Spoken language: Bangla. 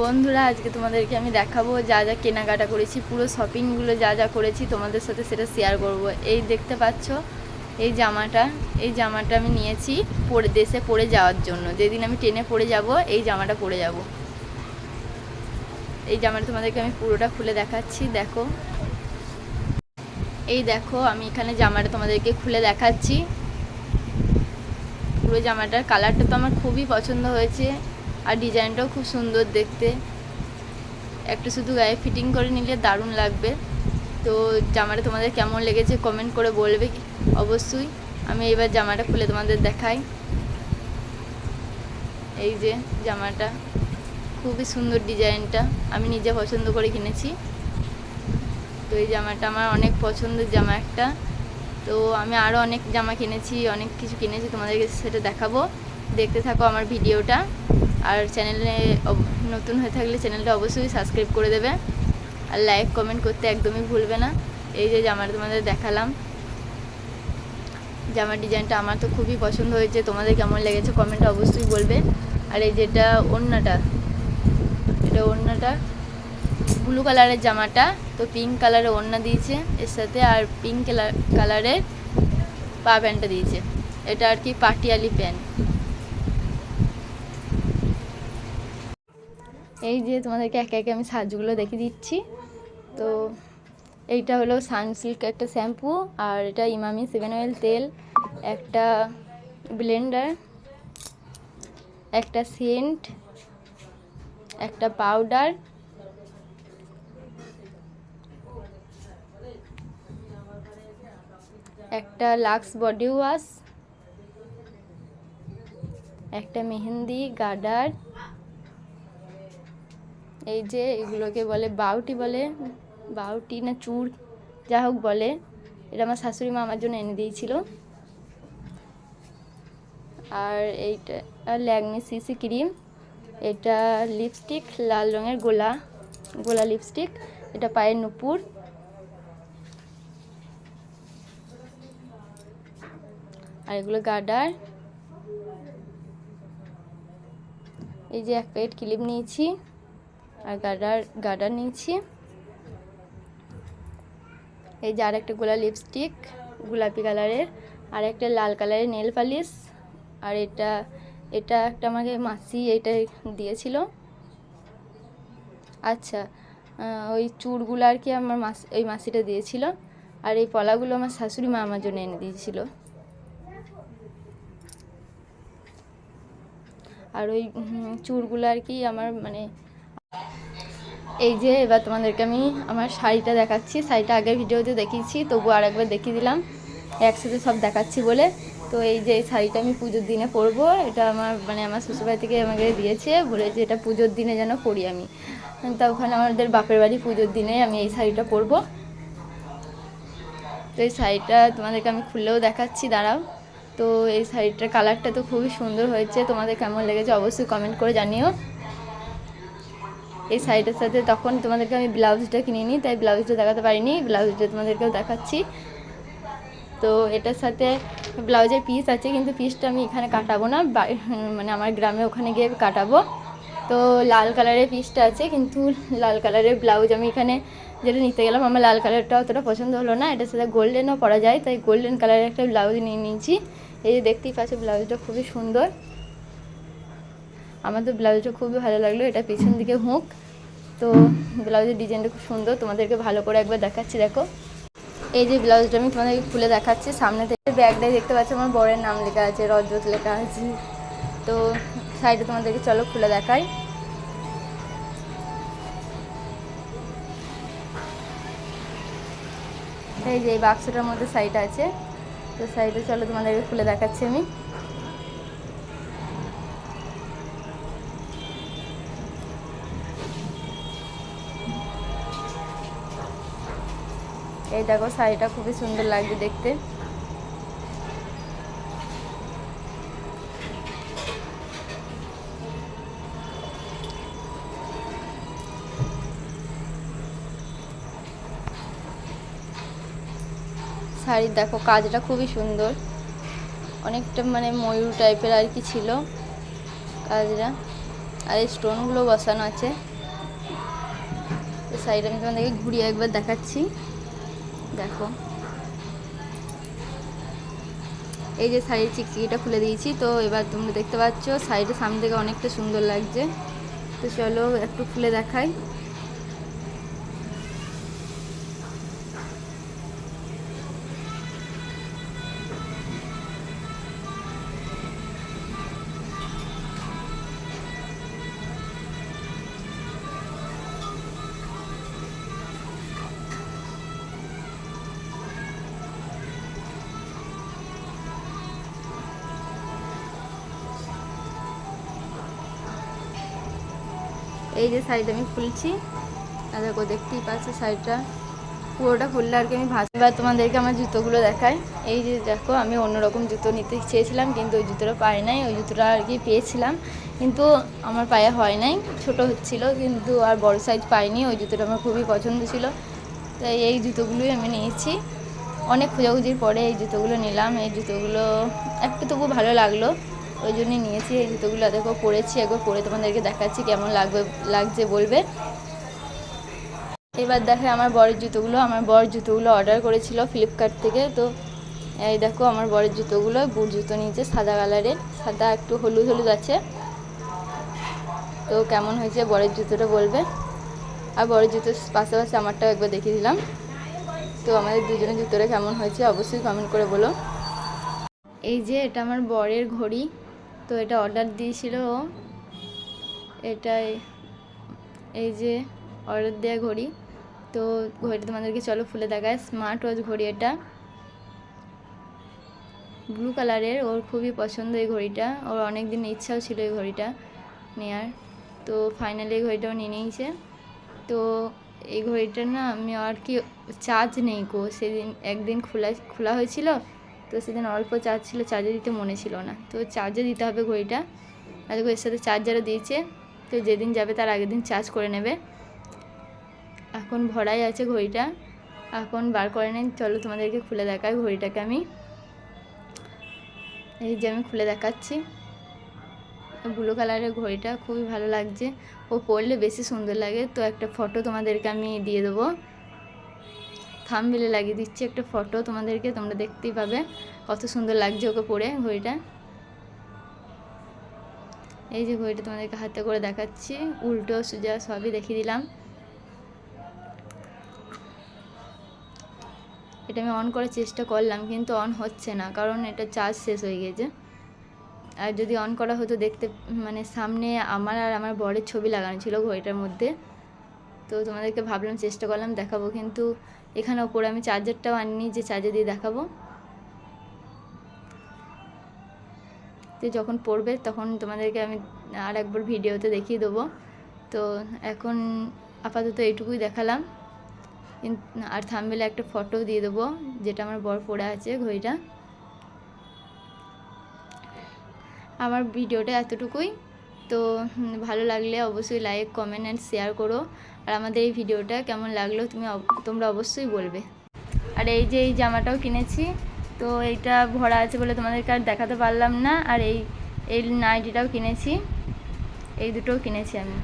বন্ধুরা, আজকে তোমাদেরকে আমি দেখাবো যা যা কেনাকাটা করেছি, পুরো শপিংগুলো যা যা করেছি, তোমাদের সাথে সেটা শেয়ার করব। এই দেখতে পাচ্ছ, এই জামাটা এই জামাটা আমি নিয়েছি পরে, দেশে পরে যাওয়ার জন্য। যেদিন আমি ট্রেনে পরে যাব, এই জামাটা পরে যাব। এই জামাটা তোমাদেরকে আমি পুরোটা খুলে দেখাচ্ছি, দেখো। এই দেখো, আমি এখানে জামাটা তোমাদেরকে খুলে দেখাচ্ছি। পুরো জামাটার কালারটা তো আমার খুবই পছন্দ হয়েছে। আর ডিজাইনটাও খুব সুন্দর দেখতে। একটা শুধু গায়ে ফিটিং করে নিলে দারুণ লাগবে। তো জামাটা তোমাদের কেমন লেগেছে কমেন্ট করে বলবে অবশ্যই। আমি এবার জামাটা খুলে তোমাদের দেখাই। এই যে জামাটা, খুবই সুন্দর ডিজাইনটা। আমি নিজে পছন্দ করে কিনেছি। তো এই জামাটা আমার অনেক পছন্দের জামা একটা। তো আমি আরও অনেক জামা কিনেছি, অনেক কিছু কিনেছি, তোমাদেরকে সেটা দেখাবো। দেখতে থাকো আমার ভিডিওটা। আর চ্যানেলে নতুন হয়ে থাকলে চ্যানেলটা অবশ্যই সাবস্ক্রাইব করে দেবে। আর লাইক কমেন্ট করতে একদমই ভুলবে না। এই যে জামাটা তোমাদের দেখালাম। জামার ডিজাইনটা আমার তো খুবই পছন্দ হয়েছে। তোমাদের কেমন লেগেছে কমেন্টে অবশ্যই বলবে। আর এই যেটা ওড়নাটা, এটা ওড়নাটা ব্লু কালারের জামাটা, তো পিঙ্ক কালারের ওড়না দিয়েছে। এর সাথে আর পিঙ্ক কালারের পা প্যান্টটা দিয়েছে। এটা আর কি পাটিয়ালি প্যান্ট। এই যে তোমাদেরকে একে একে আমি সাজগুলো দেখিয়ে দিচ্ছি। তো এইটা হলো সানসিল্ক একটা শ্যাম্পু আর এটা ইমামি সেভেন অয়েল তেল, একটা ব্লেন্ডার একটা সেন্ট একটা পাউডার একটা লাক্স বডি ওয়াশ একটা মেহেন্দি গার্ডার এই যে এগুলোকে বলে বাউটি বলে, বাউটি না চুর, যা হোক বলে। এটা আমার শাশুড়ি মা আমার জন্য এনে দিয়েছিল। আর এইটা ল্যাকমি সিসি ক্রিম। এটা লিপস্টিক, লাল রঙের গোলা গোলা লিপস্টিক। এটা পায়ের নুপুর। আর এগুলো গার্ডার এই যে এক প্লেট ক্লিপ নিয়েছি। আর গার্ডার গার্ডার নিয়েছি। এই যে আর একটা গোলা লিপস্টিক গোলাপি কালারের আর একটা লাল কালারের নেল পালিশ আর এটা এটা একটা আমাকে মাসি এটা দিয়েছিল। আচ্ছা ওই চুড়গুলো আর কি আমার মাস ওই মাসিটা দিয়েছিল। আর এই পলাগুলো আমার শাশুড়ি মা আমার জন্য এনে দিয়েছিল। আর ওই চুড়গুলো আর কি আমার মানে এই যে, এবার তোমাদেরকে আমি আমার শাড়িটা দেখাচ্ছি। শাড়িটা আগের ভিডিওতে দেখিয়েছি তবু আর একবার দেখিয়ে দিলাম। একসাথে সব দেখাচ্ছি বলে। তো এই যে, এই শাড়িটা আমি পুজোর দিনে পরবো, এটা আমার মানে আমার শ্বশুরবাড়ি থেকে আমাকে দিয়েছে বলেছে এটা পুজোর দিনে যেন পরি আমি। তা ওখানে আমাদের বাপের বাড়ি পুজোর দিনে আমি এই শাড়িটা পরবো। তো এই শাড়িটা তোমাদেরকে আমি খুললেও দেখাচ্ছি, দাঁড়াও। তো এই শাড়িটার কালারটা তো খুবই সুন্দর হয়েছে, তোমাদের কেমন লেগেছে অবশ্যই কমেন্ট করে জানিও। এই শাড়িটার সাথে তখন তোমাদেরকে আমি ব্লাউজটা কিনে নিই, তাই ব্লাউজটা দেখাতে পারিনি, ব্লাউজটা তোমাদেরকেও দেখাচ্ছি। তো এটার সাথে ব্লাউজের পিস আছে, কিন্তু পিসটা আমি এখানে কাটাবো না মানে আমার গ্রামে ওখানে গিয়ে কাটাবো। তো লাল কালারের পিসটা আছে, কিন্তু লাল কালারের ব্লাউজ আমি এখানে যেটা নিতে গেলাম, আমার লাল কালারটা অতটা পছন্দ হলো না, এটার সাথে গোল্ডেনও পরা যায়, তাই গোল্ডেন কালারের একটা ব্লাউজ নিয়ে নিয়েছি। এই যে দেখতেই পাচ্ছ, ব্লাউজটা খুবই সুন্দর। আমার তো ব্লাউজটা খুবই ভালো লাগল, এটা পিছন দিকে হুঁক। তো ব্লাউজের ডিজাইনটা খুব সুন্দর, তোমাদেরকে ভালো করে একবার দেখাচ্ছি, দেখো। এই যে ব্লাউজটা আমি তোমাদেরকে খুলে দেখাচ্ছি, সামনে থেকে ব্যাগটাই দেখতে পাচ্ছি, আমার বরের নাম লেখা আছে, রজত লেখা আছে। তো সাইডে তোমাদেরকে চলো খুলে দেখাই। এই যে এই বাক্সটার মধ্যে সাইড আছে, তো সাইডে চলো তোমাদেরকে খুলে দেখাচ্ছি আমি। এই দেখো শাড়িটা খুবই সুন্দর লাগছে দেখতে। শাড়ির দেখো কাজটা খুবই সুন্দর। অনেকটা মানে ময়ূর টাইপের আর কি ছিল কাজটা। আর এই স্টোনগুলো বসানো আছে। শাড়িটা আমি তোমাদেরকে ঘুরিয়ে একবার দেখাচ্ছি। দেখো। এই যে শাড়ির চিকচিকিটা খুলে দিয়েছি, তো এবার তোমরা দেখতে পাচ্ছ, শাড়িটা সামনে থেকে অনেকটা সুন্দর লাগছে। তো চলো একটু খুলে দেখাই। এই যে শাড়িটা আমি খুলছি। আর দেখো, দেখতেই পাচ্ছ শাড়িটা। পুরোটা খুললে আর কি আমি ভাজ এবার তোমাদেরকে আমার জুতোগুলো দেখাই। এই যে দেখো, আমি অন্যরকম জুতো নিতে চেয়েছিলাম, কিন্তু ওই জুতোটা পাই নাই। ওই জুতোটা আর কি পেয়েছিলাম, কিন্তু আমার পায়ে হয় নাই। ছোট হচ্ছিল কিন্তু আর বড় সাইজ পাইনি। ওই জুতোটা আমার খুবই পছন্দ ছিল। তাই এই জুতোগুলোই আমি নিয়েছি। অনেক খোঁজাখুঁজির পরে এই জুতোগুলো নিলাম। এই জুতোগুলো একটু তবু ভালো লাগল। ওই জন্যই নিয়েছি, এই জুতোগুলো দেখো পরেছি, একবার পরে তোমাদেরকে দেখাচ্ছি কেমন লাগবে, লাগছে বলবে। এবার দেখে আমার বরের জুতোগুলো, আমার বর জুতোগুলো অর্ডার করেছিল ফ্লিপকার্ট থেকে, তো এই দেখো আমার বরের জুতোগুলো, বুট জুতো নিয়েছে, সাদা কালারের সাদা একটু হলুদ হলুদ আছে। তো কেমন হয়েছে বরের জুতোটা বলবে? আর বরের জুতোর পাশাপাশি আমারটাও একবার দেখিয়ে দিলাম। তো আমাদের দুজনের জুতোটা কেমন হয়েছে অবশ্যই কমেন্ট করে বলো। এই যে এটা আমার বরের ঘড়ি। তো এটা অর্ডার দিয়েছিল। এটাই, এই যে অর্ডার দেওয়া ঘড়ি। তো ঘড়িটা তোমাদেরকে চলো খুলে দেখায়। স্মার্ট ওয়াচ ঘড়ি এটা। ব্লু কালারের ওর খুবই পছন্দ এই ঘড়িটা। ওর অনেক দিন ইচ্ছাও ছিল এই ঘড়িটা নেওয়ার তো ফাইনালি এই ঘড়িটাও নিয়ে নিয়েছে। তো এই ঘড়িটা না আমি আর কি চার্জ নেই গো। সেদিন একদিন খোলা খোলা হয়েছিল তো সেদিন অল্প চার্জ ছিল চার্জে দিতে মনে ছিল না। তো চার্জে দিতে হবে ঘড়িটা আর এর সাথে চার্জারও দিয়েছে। তো যেদিন যাবে তার আগের দিন চার্জ করে নেবে। এখন ভরাই আছে ঘড়িটা, এখন বার করে নেন চলো তোমাদেরকে খুলে দেখাই ঘড়িটাকে আমি। এই যে আমি খুলে দেখাচ্ছি। ব্লু কালারের ঘড়িটা, খুবই ভালো লাগছে। ও পরলে বেশি সুন্দর লাগে। তো একটা ফটো তোমাদেরকে আমি দিয়ে দেবো। থামবিলে লাগিয়ে দিচ্ছি একটা ফটো তোমাদেরকে, তোমরা দেখতেই পাবে কত সুন্দর লাগছে ওকে পরে ঘড়িটা। এই যে ঘড়িটা তোমাদেরকে হাতে করে দেখাচ্ছি, উল্টো সুজা সবই দেখিয়ে দিলাম। এটা আমি অন করার চেষ্টা করলাম, কিন্তু অন হচ্ছে না, কারণ এটা চার্জ শেষ হয়ে গেছে। আর যদি অন করা হতো দেখতে মানে সামনে আমার আর আমার বরের ছবি লাগানো ছিল ঘড়িটার মধ্যে, তো তোমাদেরকে ভাবলাম চেষ্টা করলাম দেখাবো, কিন্তু এখানে ওপরে আমি চার্জারটাও আনিনি, যে চার্জার দিয়ে দেখাবো। তো যখন পড়বে তখন তোমাদেরকে আমি আর একবার ভিডিওতে দেখিয়ে দেবো। তো এখন আপাতত এইটুকুই দেখালাম। আর থামবেলে একটা ফটো দিয়ে দেবো, যেটা আমার বর পড়ে আছে ঘড়িটা। আমার ভিডিওটা এতটুকুই। তো ভালো লাগলে অবশ্যই লাইক কমেন্ট অ্যান্ড শেয়ার করো। আর আমাদের এই ভিডিওটা কেমন লাগল তুমি তোমরা অবশ্যই বলবে। আর এই যে এই জামাটাও কিনেছি, তো এইটা ভরা আছে বলে তোমাদেরকে আর দেখাতে পারলাম না। আর এই এই নাইটিটাও কিনেছি। এই দুটোও কিনেছি আমি।